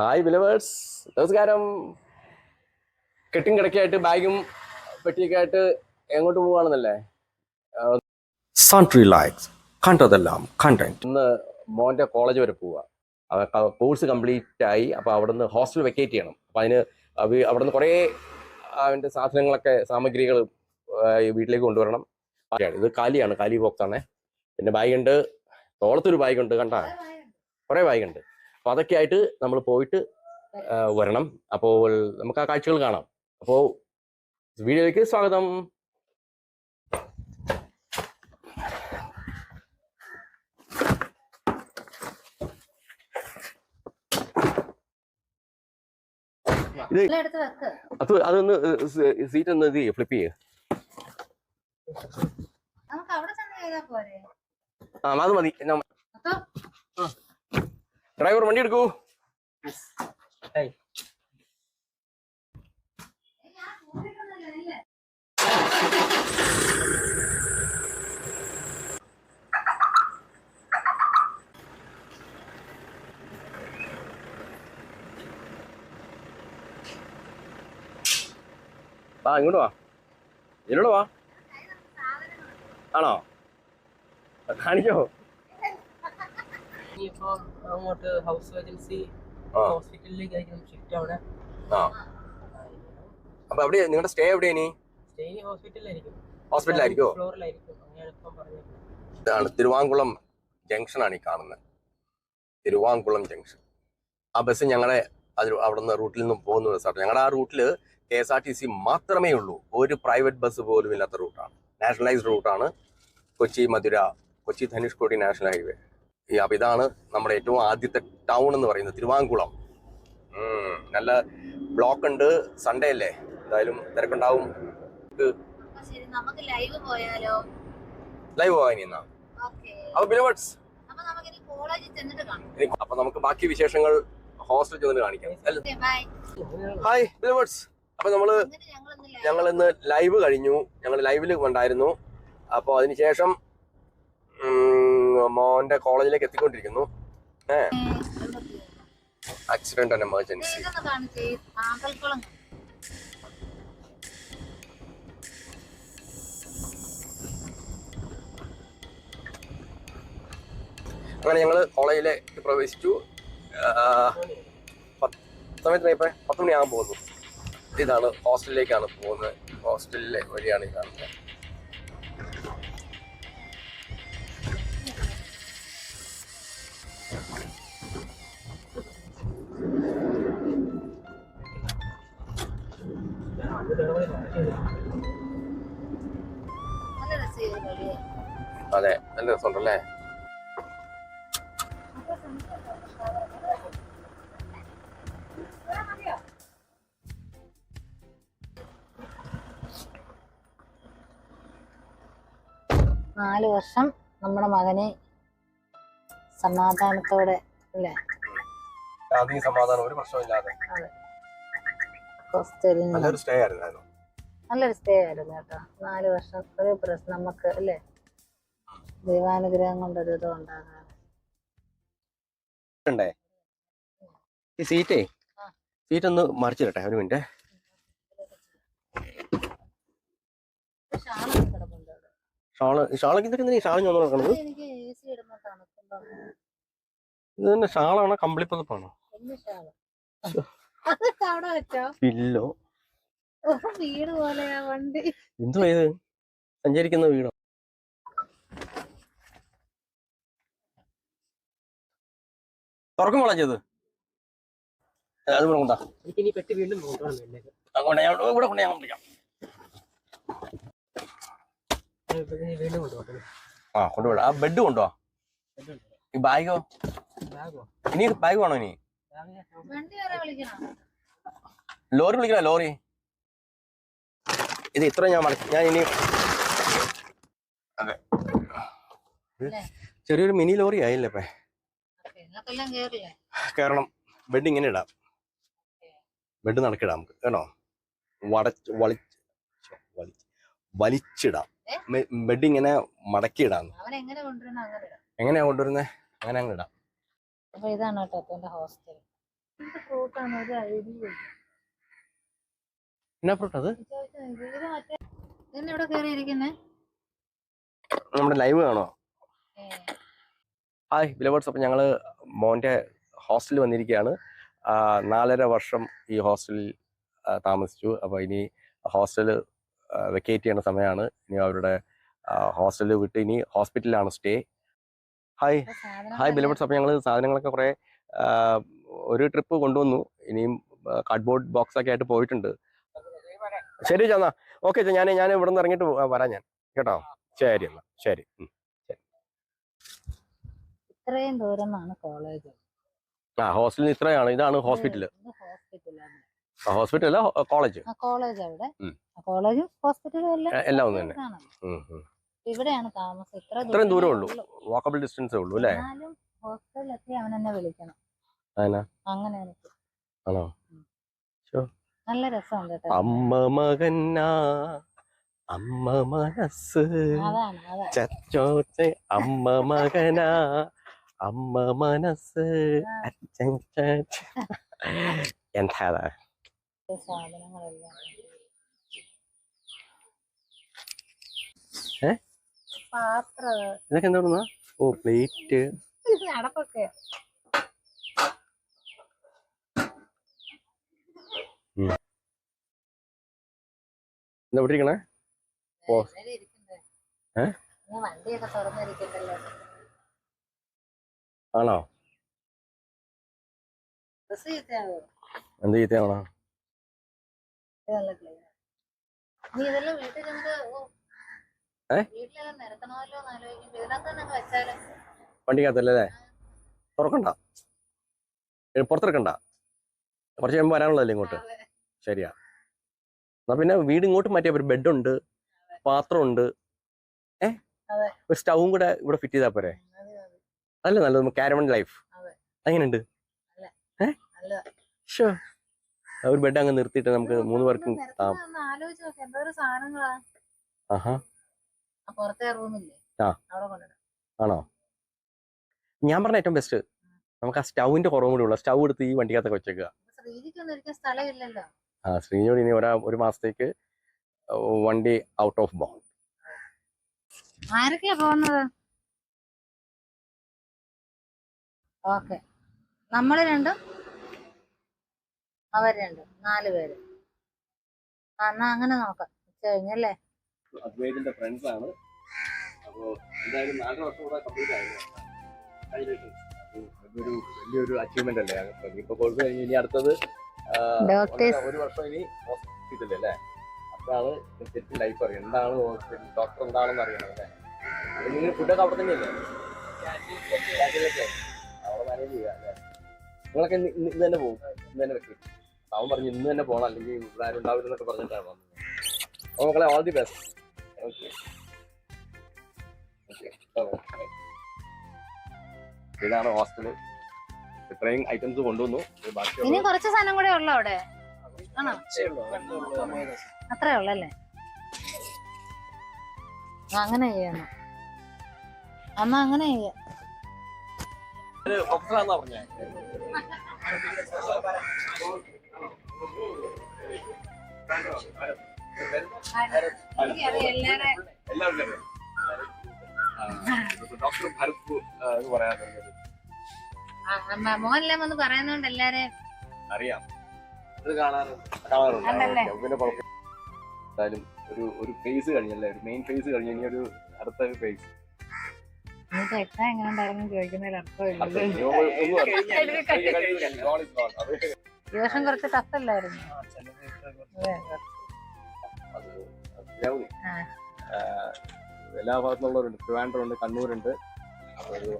Hi ബിലവേഴ്സ് നമസ്കാരം. കെട്ടും കിടക്കായിട്ട് ബാഗും പെട്ടിയൊക്കെ ആയിട്ട് എങ്ങോട്ട് പോവാണെന്നല്ലേ? സൺട്രി ലൈക്സ് കണ്ടതെല്ലാം കണ്ടന്റ് ഇന്ന് മോന്റെ കോളേജ് വരെ പോവുക കോഴ്സ് കംപ്ലീറ്റ് ആയി. അപ്പോൾ അവിടെ നിന്ന് ഹോസ്റ്റൽ വെക്കേറ്റ് ചെയ്യണം. അപ്പോൾ അതിന് അവ- അവിടെ നിന്ന് കുറേ അവന്റെ സാധനങ്ങളൊക്കെ സാമഗ്രികൾ വീട്ടിലേക്ക് കൊണ്ടുവരണം. ഇത് കാലിയാണ്. കാലി ബോക്സാണ് പിന്നെ ബാഗുണ്ട്. തോളത്തൊരു ബാഗുണ്ട് കണ്ടാ? കുറേ ബാഗുണ്ട്. അപ്പോൾ അതൊക്കെ ആയിട്ട് നമ്മൾ പോയിട്ട് വരണം. അപ്പോൾ നമുക്ക് ആ കാഴ്ചകൾ കാണാം. അപ്പോൾ വീഡിയോയിലേക്ക് സ്വാഗതം. അത് അതൊന്ന് സീറ്റ് ഒന്ന് ഇത് ഫ്ലിപ്പ് ചെയ്യ. ആ അത് മതി. അപ്പൊ ഡ്രൈവർ വണ്ടി എടുക്കൂ വാ ഇങ്ങോട്ട് വാ. ഇതിലൂടെ വാ. ആണോ? കാണിക്കോ ഇനിയിപ്പോ അങ്ങോട്ട് ഹൗസ് ഏജൻസി ഹോസ്പിറ്റലിലേക്ക് ആയിരിക്കും ഷിഫ്റ്റ് അവിടെ അപ്പൊ അവിടെ നിങ്ങളുടെ സ്റ്റേ എവിടെയാ ഇനി? സ്റ്റേ ഹോസ്പിറ്റലിലായിരിക്കും ഹോസ്പിറ്റലായിരിക്കും ഫ്ലോറിലായിരിക്കും അങ്ങനെ ഇപ്പം പറഞ്ഞേക്കുന്നത് ഇതാണ് തിരുവാങ്കുളം ജംഗ്ഷൻ ആണ് ഈ കാണുന്നത് തിരുവാങ്കുളം ജംഗ്ഷൻ. ആ ബസ് ഞങ്ങളെ അത് അവിടുന്ന് റൂട്ടിൽ നിന്നും പോകുന്ന ബസ്സാണ് ഞങ്ങളുടെ ആ റൂട്ടിൽ K S R T C മാത്രമേ ഉള്ളൂ. ഒരു പ്രൈവറ്റ് ബസ് പോലും ഇല്ലാത്ത റൂട്ടാണ് നാഷണലൈസ്ഡ് റൂട്ടാണ് കൊച്ചി മധുര കൊച്ചി ധനുഷ്കോടി നാഷണൽ ഹൈവേ അപ്പൊ ഇതാണ് നമ്മുടെ ഏറ്റവും ആദ്യത്തെ ടൗൺ എന്ന് പറയുന്നത് തിരുവാങ്കുളം. ഉം, നല്ല ബ്ലോക്ക് ഉണ്ട്. സൺഡേ അല്ലേ? എന്തായാലും തിരക്കുണ്ടാവും. ലൈവ് പോയാലോ? ലൈവ് പോകാൻ എന്നാ. അപ്പൊ അപ്പൊ നമുക്ക് ബാക്കി വിശേഷങ്ങൾ ഹോസ്റ്റലിൽ ചെന്നിട്ട് കാണിക്കാം. ഹായ് ബിൽവേർഡ്സ് അപ്പൊ നമ്മൾ ഞങ്ങൾ ഇന്ന് ലൈവ് കഴിഞ്ഞു. ഞങ്ങൾ ലൈവിൽ ഉണ്ടായിരുന്നു. അപ്പോൾ അതിനുശേഷം മോന്റെ കോളേജിലേക്ക് എത്തിക്കൊണ്ടിരിക്കുന്നു. പോയി? ആക്സിഡന്റ് ആൻഡ് എമർജൻസി അങ്ങനെ ഞങ്ങൾ കോളേജിലേക്ക് പ്രവേശിച്ചു. സമയത്തിന് ഇപ്പൊ പത്ത് മണിയാകാൻ പോകുന്നു. ഇതാണ് ഹോസ്റ്റലിലേക്കാണ് പോകുന്നത്. ഹോസ്റ്റലിലെ വഴിയാണ് കാണുന്നത്. നല്ല രസമുണ്ടല്ലേ നാല് വർഷം നമ്മുടെ മകനെ സമാധാനത്തോടെ അല്ലേ? സമാധാനം ഒരു പ്രശ്നമില്ലാതെ ഹോസ്റ്റലിൽ നല്ലൊരു സ്റ്റേ ആയിരുന്നു. നല്ലൊരു സ്റ്റേ ആയിരുന്നു കേട്ടോ. നാല് വർഷം ഒരു പ്രശ്നം നമുക്ക് അല്ലേ? ദൈവാനുഗ്രഹം കൊണ്ടൊരു ഇത് ഉണ്ടാകാതെ ഈ സീറ്റേ? സീറ്റ് ഒന്ന് മറിച്ചിടട്ടെ ഒരു മിനിറ്റ്. ഷാൾ ഷാളൊക്കെ ഇതൊക്കെ എന്തിനാ ഞാൻ ഇത് തന്നെ ഷാളാണോ ഇല്ലോ. ഓ, വീട് പോലെയാ വണ്ടി. എന്തോ ഇത്? സഞ്ചരിക്കുന്ന വീടോ? തുറക്കും വളഞ്ഞത് അത് ഇവിടെ കൊണ്ടാ. ഇനി പെട്ടി വീണ്ടും അങ്ങോട്ട് ഞാൻ ഇവിടെ കൊണ്ട് ഞാൻ വിളിക്കാം ആ കൊണ്ടുപോടാ ആ ബെഡ് കൊണ്ടോ ഈ ബാഗോ? ഇനി ബാഗ് വേണോ ഇനി? വണ്ടി വരെ വിളിക്കണം. ലോറി വിളിക്കണ ലോറി? ഇത് ഇത്ര ഞാൻ ഞാൻ ഇനി അതെ. ചെറിയൊരു മിനി ലോറി ആയില്ലേ കാരണം ബെഡ് ഇങ്ങനെ ഇടാം. ബെഡ് നടക്കിടാം നമുക്ക്. കേട്ടോ? വടച്ച് വളിച്ച് വലിച്ച് വലിച്ചിടാം? ബെഡ് ഇങ്ങനെ മടക്കിയിടാം അവൻ എങ്ങനെ കൊണ്ടുവരണം അങ്ങനെ ഇടാം. എങ്ങനെയാ കൊണ്ടുവരുന്നത് അങ്ങനെ അങ്ങ് ഇടാം. അപ്പൊ ഇതാണ് കേട്ടോ ഹോസ്റ്റൽ. ഫ്രൂട്ടാണ് ഒരു ഐഡിയ എന്നാ ഫ്രൂട്ട് അത്? നമ്മുടെ ലൈവ് കാണോ ഹായ് വിലവേഴ്സ് അപ്പം ഞങ്ങൾ മോന്റെ ഹോസ്റ്റലിൽ വന്നിരിക്കുകയാണ്. നാലര വർഷം ഈ ഹോസ്റ്റലിൽ താമസിച്ചു. അപ്പോൾ ഇനി ഹോസ്റ്റൽ വെക്കേറ്റ് ചെയ്യുന്ന സമയമാണ്. ഇനി അവരുടെ ഹോസ്റ്റലിൽ വിട്ട് ഇനി ഹോസ്പിറ്റലിലാണ് സ്റ്റേ. ഹായ്. ഹായ് ബിലവേഴ്സ് അപ്പം ഞങ്ങൾ സാധനങ്ങളൊക്കെ കുറേ ഒരു ട്രിപ്പ് കൊണ്ടുവന്നു. ഇനിയും കാർഡ്ബോർഡ് ബോക്സ് ഒക്കെ ആയിട്ട് പോയിട്ടുണ്ട്. ശരി ചെന്നാ ഓക്കെ ഞാൻ ഞാൻ ഇവിടെ നിന്ന് ഇറങ്ങിയിട്ട് വരാം ഞാൻ. കേട്ടോ? ശരി എന്നാൽ ശരി. ഇത്രയും ദൂരം എന്നാണ് കോളേജ് ആ ഹോസ്റ്റലിൽ ഇത്രയാണ്. ഇതാണ് ഹോസ്പിറ്റൽ ഹോസ്പിറ്റലാണ് ഹോസ്പിറ്റൽ അല്ല കോളേജ് കോളേജ് അവിടെ. കോളേജും ഹോസ്പിറ്റലും എല്ലാം ഒന്ന് തന്നെ. ഇവിടെയാണ് താമസം. ഇത്ര ഇത്രയും ദൂരം ഉള്ളൂ. വാക്കബിൾ ഡിസ്റ്റൻസേ ഉള്ളൂ അല്ലേ? ഹോസ്റ്റലിലെത്തി അവൻ എന്നെ വിളിക്കണം. അങ്ങനെ എനിക്ക്. ആണോ? നല്ല രസമുണ്ട് കേട്ടോ. അമ്മ മകന്നാ അമ്മ മനസ്സ് ചച്ചോച്ചെ അമ്മ മകനാ അമ്മ മനസ്സ്. അച്ഛൻ. എന്താ സാധനങ്ങളെല്ലാം. ഇതൊക്കെ എന്താ ഓ പ്ലേറ്റ്. അടപ്പൊക്കെ. എന്താ ഇവിടെ ഇരിക്കണേ വണ്ടിയൊക്കെ തുറന്നിരിക്കണ്ടല്ലോ ആണോ? എന്ത് ചീത്തയാണോ? വണ്ടിക്കകത്തല്ലേ തുറക്കണ്ട. പുറത്തെടുക്കണ്ട പുറത്തിറക്കണ്ട. കുറച്ച് കഴിയുമ്പോൾ വരാനുള്ളതല്ലേ ഇങ്ങോട്ട്? ശരിയാ. എന്നാ പിന്നെ വീട് ഇങ്ങോട്ട് മാറ്റിയാ ഒരു ബെഡുണ്ട് പാത്രമുണ്ട്. ഏ. ഒരു സ്റ്റൗവും കൂടെ ഇവിടെ ഫിറ്റ് ചെയ്താൽ പോരെ. അതല്ലേ നല്ലത് കാരമൺ ലൈഫ് അങ്ങനെയുണ്ട് എങ്ങനെയുണ്ട്? ഒരു ബെഡ് അങ്ങ് നിർത്തിയിട്ട് നമുക്ക് മൂന്ന് പേർക്കും. ആണോ? ഞാൻ പറഞ്ഞ ഏറ്റവും ബെസ്റ്റ് നമുക്ക് ആ സ്റ്റൗവിന്റെ കുറവും കൂടി ഉള്ള. സ്റ്റൗ എടുത്ത് ഈ വണ്ടിക്കകത്തൊക്കെ വെച്ചേക്കുക. ആ ശ്രീനോട് ഇനി ഒരാ ഒരു മാസത്തേക്ക് വണ്ടി ഔട്ട് ഓഫ് ബോൺ ആരൊക്കെയാ പോകുന്നത് ഓക്കെ. നമ്മൾ രണ്ടും അവർ രണ്ടും. നാല് പേര്. ആ എന്നാ അങ്ങനെ നോക്കാം. ഉച്ച കഴിഞ്ഞല്ലേ അദ്വൈതിന്റെ ഫ്രണ്ട്സ് ആണ്. അപ്പോൾ എന്തായാലും നാല് വർഷം കൂടെ കംപ്ലീറ്റ് ആയിരുന്നു അതൊരു വലിയൊരു അച്ചീവ്മെന്റ് അല്ലേ? ഇപ്പൊ കോഴ്സ് കഴിഞ്ഞ് ഇനി അടുത്തത് ഒരു വർഷം ഇനി അല്ലേ? അപ്പോഴാണ് ശരിക്കും ലൈഫ് അറിയാം. എന്താണ് ഹോസ്പിറ്റൽ ഡോക്ടർ എന്താണെന്ന് അറിയണം അല്ലേ? ഫുഡൊക്കെ അവിടെ തന്നെയല്ലേ? നിങ്ങളൊക്കെ ഇന്ന് തന്നെ പോകും ഇന്ന് തന്നെ വെക്കും. അവൻ പറഞ്ഞു ഇന്ന് തന്നെ പോകണം അല്ലെങ്കിൽ ഇവിടെ ആരും ഉണ്ടാവില്ലെന്നൊക്കെ പറഞ്ഞിട്ടാണ് വന്നത്. മക്കളെ ഓൾ ദി ബെസ്റ്റ് ഓക്കെ ഇതാണ് ഹോസ്റ്റൽ ഇത്രയും ഐറ്റംസ് കൊണ്ടുവന്നു. ഇനി കുറച്ച് സാധനം കൂടെ ഉള്ളു അവിടെ? ആണോ? ഉള്ളല്ലേ അല്ലേ? അങ്ങനെ ചെയ്യണം. അമ്മ അങ്ങനെ ചെയ്യാം പ്രൊഫസറാന്നാ പറഞ്ഞേ. എല്ലാവർക്കും ഡോക്ടർ ഭരത് എന്ന് പറയാൻ വന്ന് പറയുന്നോണ്ട് എല്ലാരെയും അറിയാം. ഇത് കാണാറുണ്ട്. പിന്നെ ഒരു ഒരു ഫേസ് കഴിഞ്ഞല്ലേ? ഒരു മെയിൻ ഫേസ് കഴിഞ്ഞ ഇനി ഒരു അടുത്ത ഫേസ് എക്സാം എങ്ങനെ ഉണ്ടായിരുന്നു ചോദിക്കുന്നതിൽ അർത്ഥമില്ലല്ലോ ഈ വർഷം കുറച്ച് ടഫ് അല്ലായിരുന്നു. എല്ലാ ഭാഗത്തുനിന്നുള്ളവരുണ്ട്. ട്രിവാൻഡ്രം ഉണ്ട് കണ്ണൂരുണ്ട്. അപ്പൊ ഒരു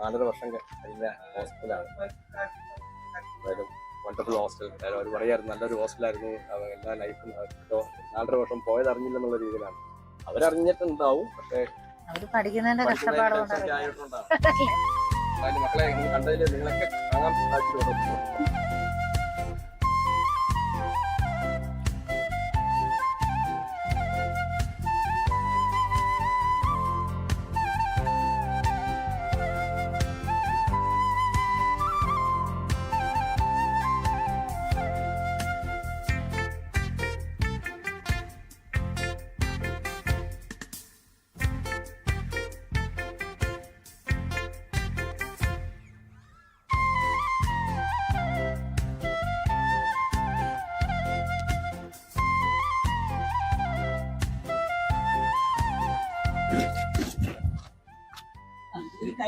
നാലര വർഷം കഴിഞ്ഞ ഹോസ്റ്റലാണ് എന്തായാലും വണ്ടർഫുൾ ഹോസ്റ്റൽ അവർ പറയായിരുന്നു നല്ലൊരു ഹോസ്റ്റലായിരുന്നു അവ എല്ലാ ലൈഫും നാലര വർഷം പോയത് അറിഞ്ഞില്ലെന്നുള്ള രീതിയിലാണ്. അവരറിഞ്ഞിട്ടുണ്ടാവും പക്ഷേ അവർ പഠിക്കുന്നതിന്റെ കഷ്ടപ്പാട് കൊണ്ടാണ് മക്കളെ കണ്ടതിൽ നിങ്ങളൊക്കെ കാണാൻ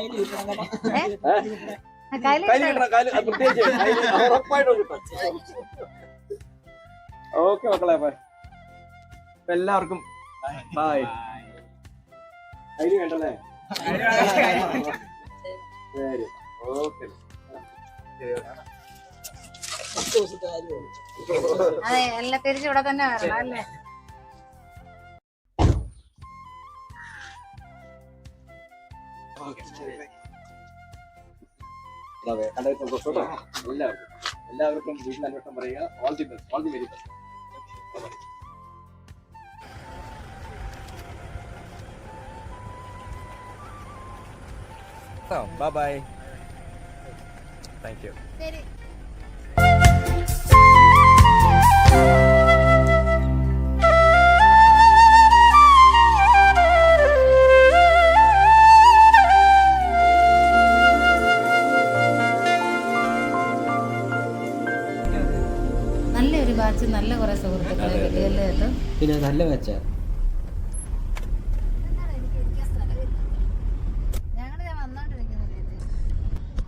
ഓക്കെ മക്കളെ ബൈ അപ്പൊ എല്ലാവർക്കും ബൈ അതിന് വേണ്ടല്ലേ? ശരി. ഓക്കെ. അതെ എല്ലാം തിരിച്ചു ഇവിടെ തന്നെ വരണം അല്ലേ? കണ്ടതിൽ സന്തോഷം കേട്ടോ എല്ലാവർക്കും എല്ലാവർക്കും വീട്ടിൽ അന്വേഷണം പറയുക. All the best all the very best bye bye thank you ശരി. നല്ല മെച്ചാ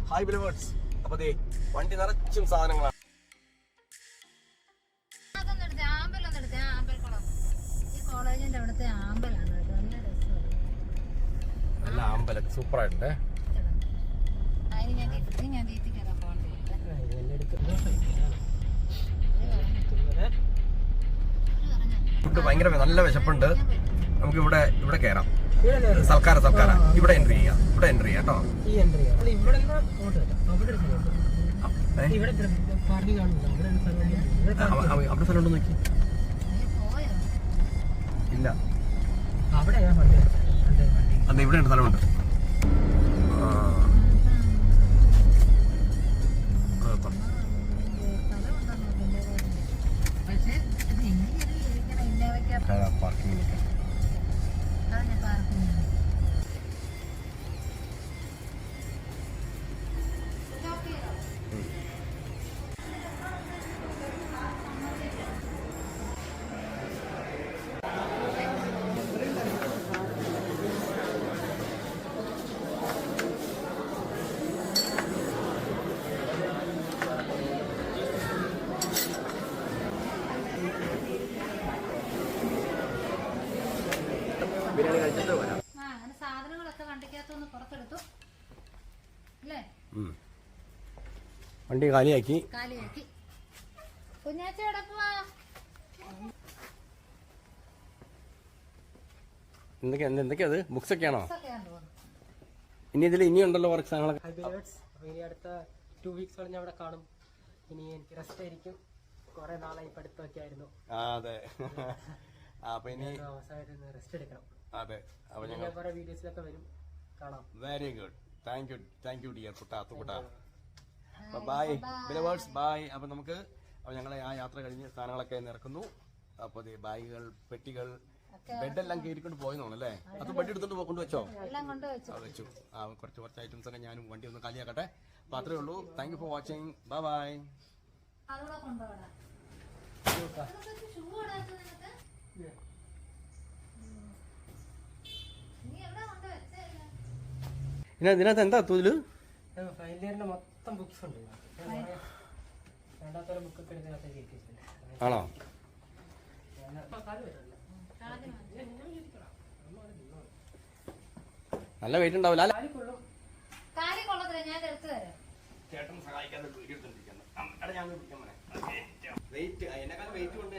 ഹായ് ബിലവേഴ്സ് അപ്പൊ ദേ വണ്ടി നിറച്ചും സാധനങ്ങളാണ് കോളേജിന്റെ അവിടുത്തെ ആമ്പലാണ് നല്ല അമ്പലം സൂപ്പർ ആയിട്ടുണ്ട് ഞാൻ ഞാൻ തീറ്റിക്കാതെ പോകണ്ടില്ല ഫുഡ് ഭയങ്കര നല്ല വിശപ്പുണ്ട്. നമുക്ക് ഇവിടെ ഇവിടെ കയറാം സൽക്കാര സൽക്കാര. ഇവിടെ എൻട്രി ചെയ്യാം. ഇവിടെ എൻട്രി ചെയ്യാം കേട്ടോ? ഇവിടെ അവിടെ സ്ഥലമുണ്ട്. ഏ? ഇവിടെ പാർക്കിംഗ് കാണുന്നുണ്ട്. അവിടെ വണ്ടി കാലിയാക്കി. കാലിയാക്കി. കുഞ്ഞാച്ച എന്തൊക്കെയാ എന്തൊക്കെയാ അത്? ബുക്സ് ഒക്കെയാണോ? ഇനി ഇതിൽ ഇനിയുണ്ടല്ലോ കുറച്ച് സാധനങ്ങളൊക്കെ. ഇനി അടുത്ത ടു വീക്സ് ഞാൻ അവിടെ കാണും. ഇനി എനിക്ക് റെസ്റ്റ് ആയിരിക്കും. കുറെ നാളായി പഠിത്തമൊക്കെ ആയിരുന്നു. അതെ. അപ്പൊ ഇനി അവസാനമായിട്ട് റെസ്റ്റ് എടുക്കണം. അതെ അപ്പൊ ഇനി ഞങ്ങൾ ഞാൻ കുറെ വീഡിയോസിലൊക്കെ വരും. കാണാം. Very good thank you thank you dear കുട്ടാ കുട്ടാ. ബൈ ബിലവേഴ്സ് ബൈ അപ്പൊ നമുക്ക് അപ്പൊ ഞങ്ങളെ ആ യാത്ര കഴിഞ്ഞ് സാധനങ്ങളൊക്കെ നിറക്കുന്നു. അപ്പൊ ബാഗുകൾ പെട്ടികൾ ബെഡെല്ലാം കയറിക്കൊണ്ട് പോയെന്നാണ് അല്ലേ? അത്. ബെഡ് എടുത്തോണ്ട് കൊണ്ടുവച്ചോ? വെച്ചു ആ വെച്ചു. ആ കുറച്ച് കുറച്ച് ഐറ്റംസ് ഒക്കെ ഞാനും വണ്ടി ഒന്ന് കാലിയാക്കട്ടെ അപ്പൊ അത്രേ ഉള്ളൂ. Thank you for watching bye bye അതുകൂടെ കൊണ്ടുപോകണം ഷൂ ഇടാത്ത നിനക്ക് നീ എവിടെ കൊണ്ട് വെച്ചേ പിന്നെ ഇതിനകത്ത് എന്താ ഇയറിന്റെ മൊത്തം ബുക്സ് ഉണ്ട്. ആണോ? നല്ല വെയിറ്റ് ഉണ്ടാവില്ല ചേട്ടൻ സഹായിക്കാതെ വീഡിയോ ഞാൻ പിടിക്കാൻ വെയിറ്റ് എന്നെക്കാളും വെയിറ്റ് കൊണ്ട്